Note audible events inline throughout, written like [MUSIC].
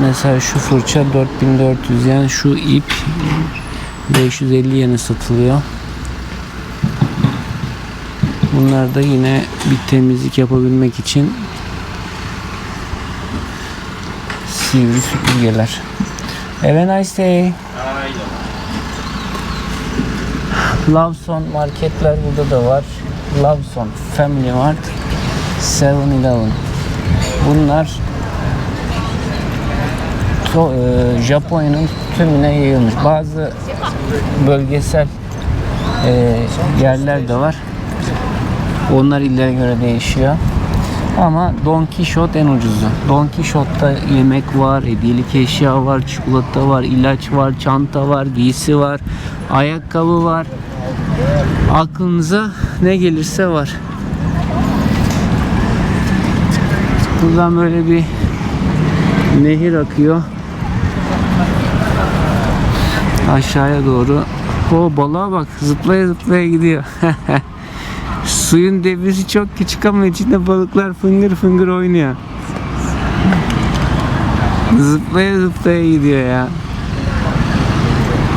Mesela şu fırça 4400 yani şu ip 550 yene satılıyor. Bunlar da yine bir temizlik yapabilmek için sivri süpürgeler. Have a nice day. Lawson marketler burada da var. Lawson Family Mart 7-Eleven. Bunlar to, e, Japonya'nın tümüne yayılmış. Bazı bölgesel e, yerler de var. Onlar illere göre değişiyor. Ama Don Quixote en ucuzu. Don Quixote'da yemek var, hediyelik eşya var, çikolata var, ilaç var, çanta var, giysi var, ayakkabı var. Aklınıza ne gelirse var. Buradan böyle bir nehir akıyor. Aşağıya doğru. O balığa bak zıplaya zıplaya gidiyor. [LAUGHS] Suyun debisi çok küçük ama içinde balıklar fıngır fıngır oynuyor. Zıplaya zıplaya gidiyor ya.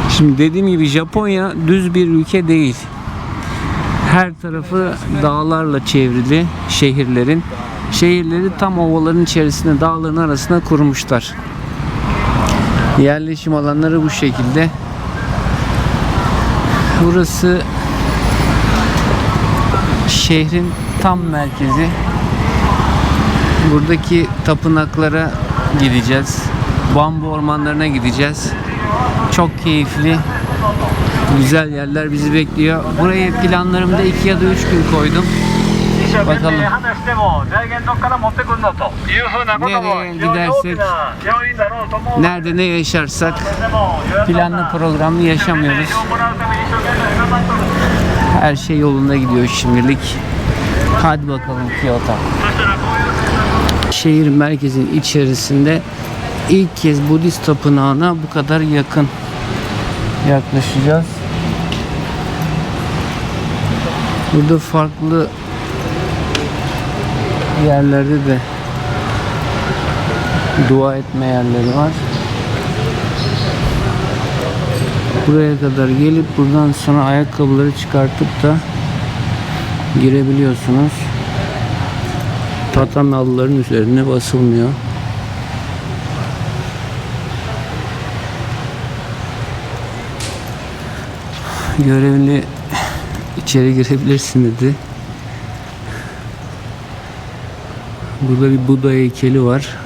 Şimdi dediğim gibi Japonya düz bir ülke değil. Her tarafı dağlarla çevrili şehirlerin. Şehirleri tam ovaların içerisinde dağların arasına kurmuşlar. Yerleşim alanları bu şekilde. Burası şehrin tam merkezi. Buradaki tapınaklara gideceğiz. Bambu ormanlarına gideceğiz. Çok keyifli. Güzel yerler bizi bekliyor. Burayı planlarımda 2 ya da 3 gün koydum bakalım. Nerede ne yaşarsak planlı programlı yaşamıyoruz. Her şey yolunda gidiyor şimdilik. Hadi bakalım Kyoto. Şehir merkezinin içerisinde ilk kez Budist tapınağına bu kadar yakın yaklaşacağız. Burada farklı yerlerde de dua etme yerleri var. Buraya kadar gelip buradan sonra ayakkabıları çıkartıp da girebiliyorsunuz. Tatami halıların üzerine basılmıyor. Görevli içeri girebilirsin dedi. Burada bir Buda heykeli var.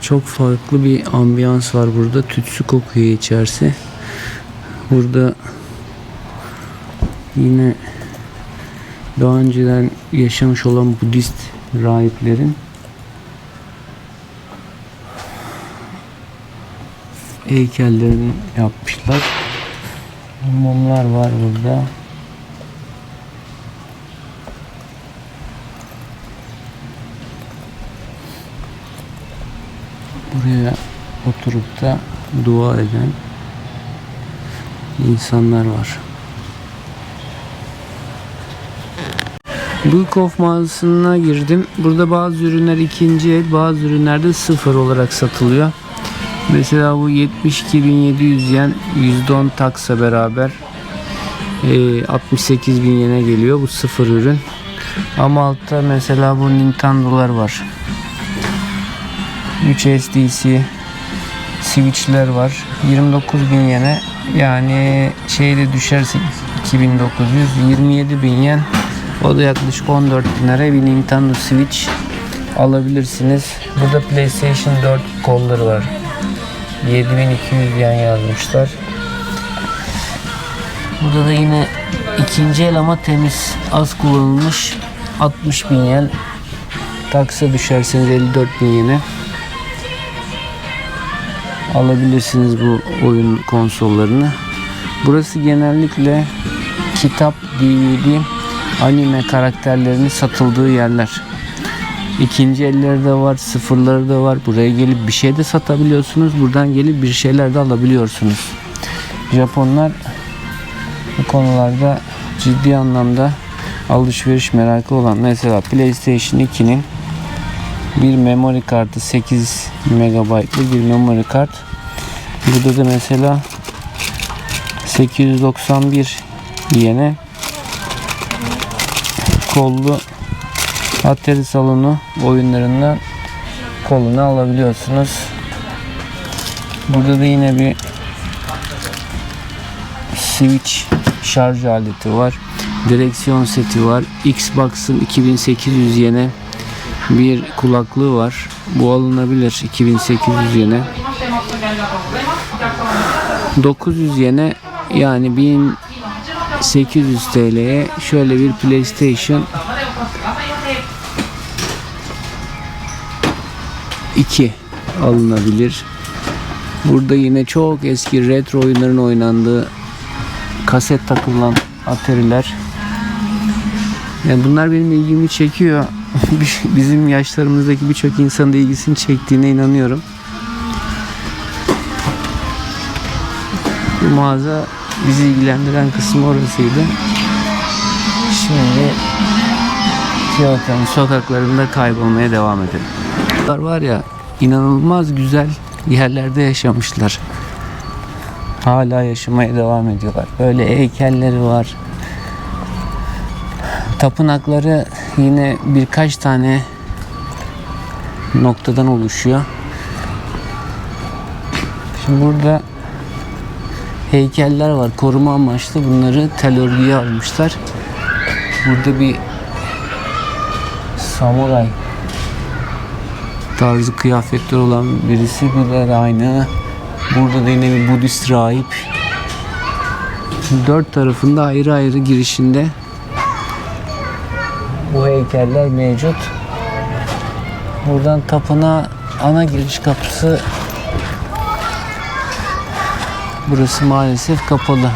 Çok farklı bir ambiyans var burada. Tütsü kokuyor içerisi. Burada yine daha önceden yaşamış olan Budist rahiplerin heykellerini yapmışlar. Mumlar var burada. Buraya oturup da dua eden insanlar var. Bulkov mağazasına girdim. Burada bazı ürünler ikinci el, bazı ürünler de sıfır olarak satılıyor. Mesela bu 72.700 yen %10 taksa beraber e, 68.000 yene geliyor. Bu sıfır ürün. Ama altta mesela bu Nintendo'lar var. 3 SDC switchler var. 29 bin yene yani şeyde düşerse 2900 27 bin yen o da yaklaşık 14 bin lira bir Nintendo Switch alabilirsiniz. Burada PlayStation 4 kolları var. 7200 yen yazmışlar. Burada da yine ikinci el ama temiz az kullanılmış 60 bin yen taksa düşerseniz 54 bin yene alabilirsiniz bu oyun konsollarını. Burası genellikle kitap, DVD, anime karakterlerinin satıldığı yerler. İkinci elleri de var, sıfırları da var. Buraya gelip bir şey de satabiliyorsunuz. Buradan gelip bir şeyler de alabiliyorsunuz. Japonlar bu konularda ciddi anlamda alışveriş merakı olan mesela PlayStation 2'nin bir memory kartı 8 MB'lık bir memory kart. Burada da mesela 891 yene kollu Atari salonu oyunlarından kolunu alabiliyorsunuz. Burada da yine bir Switch şarj aleti var. Direksiyon seti var. Xbox'ın 2800 yene bir kulaklığı var. Bu alınabilir 2800 yene. 900 yene yani 1800 TL'ye şöyle bir PlayStation 2 alınabilir. Burada yine çok eski retro oyunların oynandığı kaset takılan Atari'ler. Yani bunlar benim ilgimi çekiyor. [LAUGHS] Bizim yaşlarımızdaki birçok insanın da ilgisini çektiğine inanıyorum. Bu mağaza bizi ilgilendiren kısmı orasıydı. Şimdi Kyoto'nun sokaklarında kaybolmaya devam edelim. Bunlar var ya inanılmaz güzel yerlerde yaşamışlar. Hala yaşamaya devam ediyorlar. Böyle heykelleri var. Tapınakları yine birkaç tane noktadan oluşuyor. Şimdi burada heykeller var. Koruma amaçlı bunları tel örgüye almışlar. Burada bir samuray tarzı kıyafetler olan birisi. Burada da aynı. Burada da yine bir Budist rahip. Dört tarafında ayrı ayrı girişinde bu heykeller mevcut. Buradan tapınağa ana giriş kapısı burası maalesef kapalı.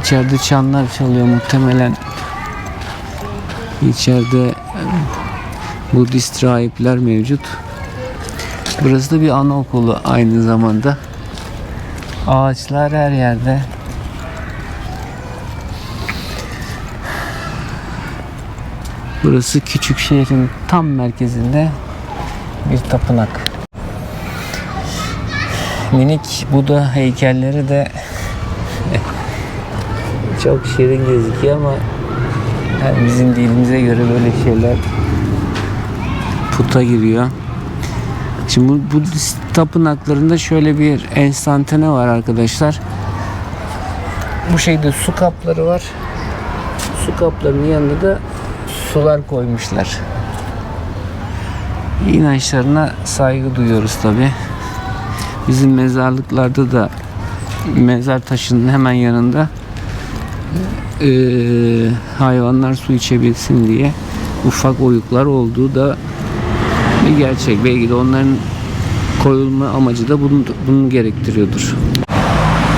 İçeride çanlar çalıyor muhtemelen. İçeride Budist rahipler mevcut. Burası da bir anaokulu aynı zamanda. Ağaçlar her yerde. Burası küçük şehrin tam merkezinde bir tapınak. Minik Buda heykelleri de çok şirin gözüküyor ama yani bizim dilimize göre böyle şeyler puta giriyor. Şimdi bu Budist tapınaklarında şöyle bir enstantane var arkadaşlar. Bu şeyde su kapları var. Su kaplarının yanında da sular koymuşlar. İnançlarına saygı duyuyoruz tabi. Bizim mezarlıklarda da mezar taşının hemen yanında eee, hayvanlar su içebilsin diye ufak oyuklar olduğu da bir gerçek. Belki de onların koyulma amacı da bunu, bunu gerektiriyordur.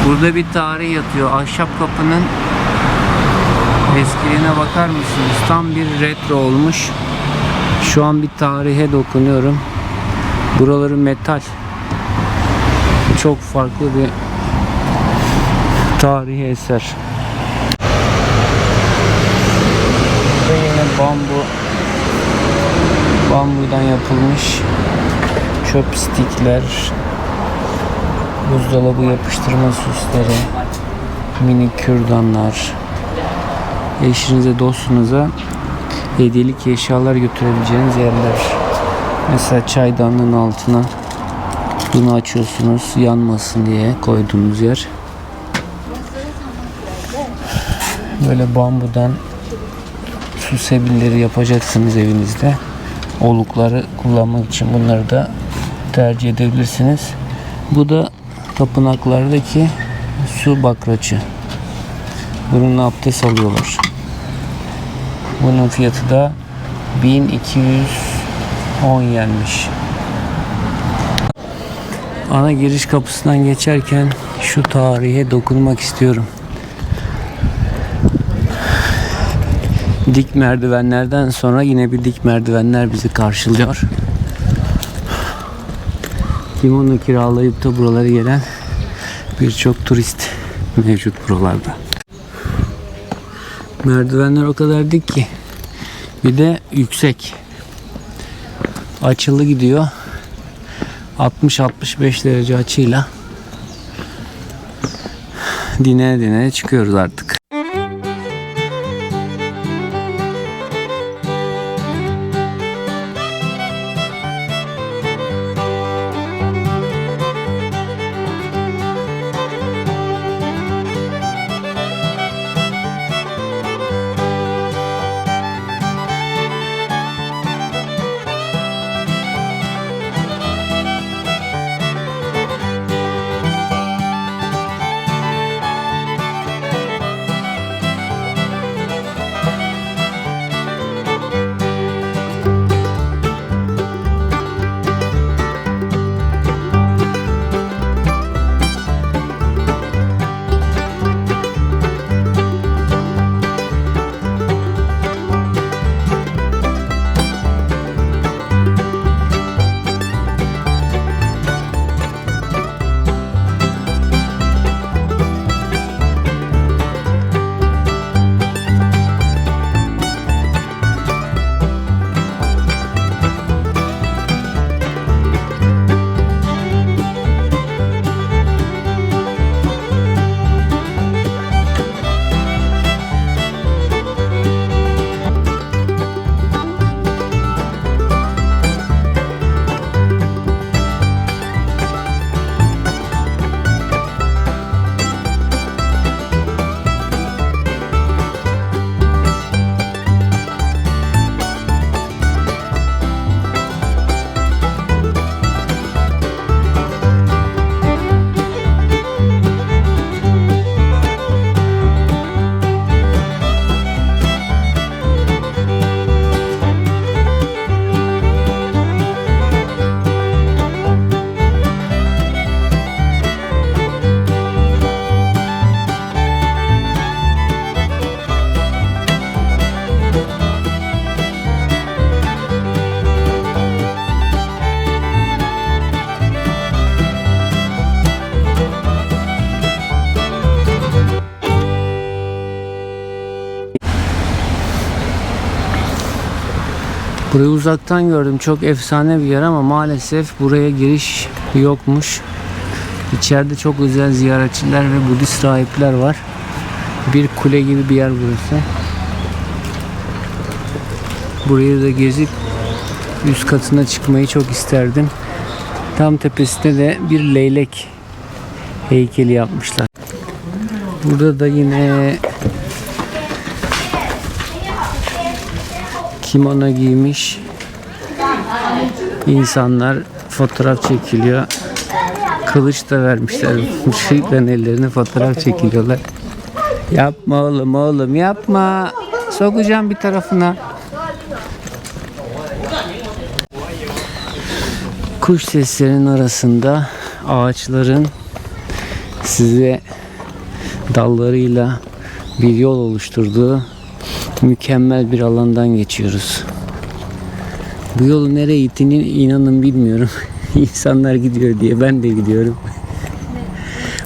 Burada bir tarih yatıyor. Ahşap kapının eskiliğine bakar mısınız? Tam bir retro olmuş. Şu an bir tarihe dokunuyorum. Buraları metal. Çok farklı bir tarihi eser. Burada yine bambu bambudan yapılmış çöp stikler, buzdolabı yapıştırma süsleri, minik kürdanlar, eşinize, dostunuza hediyelik eşyalar götürebileceğiniz yerler. Mesela çaydanlığın altına bunu açıyorsunuz yanmasın diye koyduğunuz yer. Böyle bambudan su sebilleri yapacaksınız evinizde. Olukları kullanmak için bunları da tercih edebilirsiniz. Bu da tapınaklardaki su bakraçı. Bununla abdest alıyorlar. Bunun fiyatı da 1210 yenmiş. Ana giriş kapısından geçerken şu tarihe dokunmak istiyorum. Dik merdivenlerden sonra yine bir dik merdivenler bizi karşılıyor. Kimono kiralayıp da buralara gelen birçok turist mevcut buralarda. Merdivenler o kadar dik ki bir de yüksek. Açılı gidiyor. 60-65 derece açıyla dine dine çıkıyoruz artık. Burayı uzaktan gördüm. Çok efsane bir yer ama maalesef buraya giriş yokmuş. İçeride çok özel ziyaretçiler ve Budist rahipler var. Bir kule gibi bir yer burası. Burayı da gezip üst katına çıkmayı çok isterdim. Tam tepesinde de bir leylek heykeli yapmışlar. Burada da yine kimono giymiş insanlar fotoğraf çekiliyor. Kılıç da vermişler. Şıyıkların ellerine fotoğraf çekiliyorlar. Yapma oğlum oğlum yapma. Sokacağım bir tarafına. Kuş seslerinin arasında ağaçların size dallarıyla bir yol oluşturduğu mükemmel bir alandan geçiyoruz. Bu yolu nereye gittiğini inanın bilmiyorum. [LAUGHS] İnsanlar gidiyor diye ben de gidiyorum.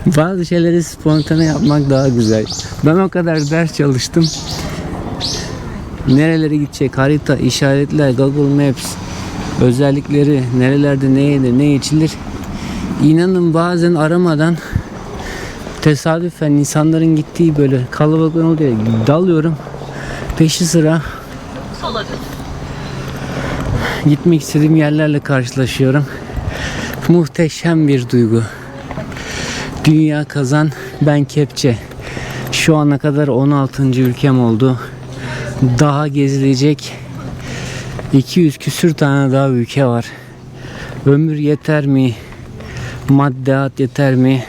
Bazı şeyleri spontane yapmak daha güzel. Ben o kadar ders çalıştım. Nerelere gidecek harita, işaretler, Google Maps, özellikleri, nerelerde ne yenir, ne içilir. İnanın bazen aramadan tesadüfen insanların gittiği böyle kalabalık oluyor. Dalıyorum. Peşi sıra gitmek istediğim yerlerle karşılaşıyorum. Muhteşem bir duygu. Dünya kazan, ben kepçe. Şu ana kadar 16. ülkem oldu. Daha gezilecek 200 küsür tane daha ülke var. Ömür yeter mi? Maddeat yeter mi?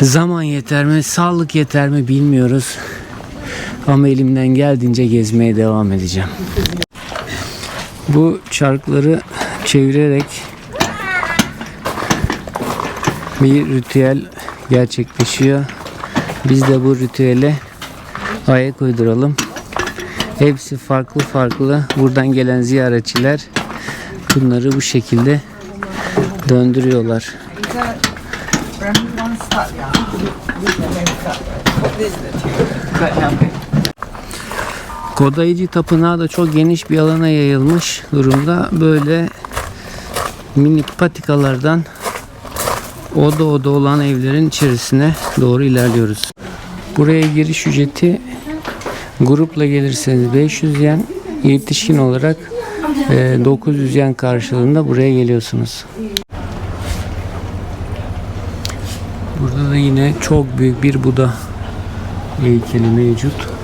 Zaman yeter mi? Sağlık yeter mi bilmiyoruz. Ama elimden geldiğince gezmeye devam edeceğim. Bu çarkları çevirerek bir ritüel gerçekleşiyor. Biz de bu ritüele ayak uyduralım. Hepsi farklı farklı. Buradan gelen ziyaretçiler bunları bu şekilde döndürüyorlar. Kodaici Tapınağı da çok geniş bir alana yayılmış durumda. Böyle minik patikalardan oda oda olan evlerin içerisine doğru ilerliyoruz. Buraya giriş ücreti grupla gelirseniz 500 yen, yetişkin olarak e, 900 yen karşılığında buraya geliyorsunuz. Burada da yine çok büyük bir Buda heykeli mevcut.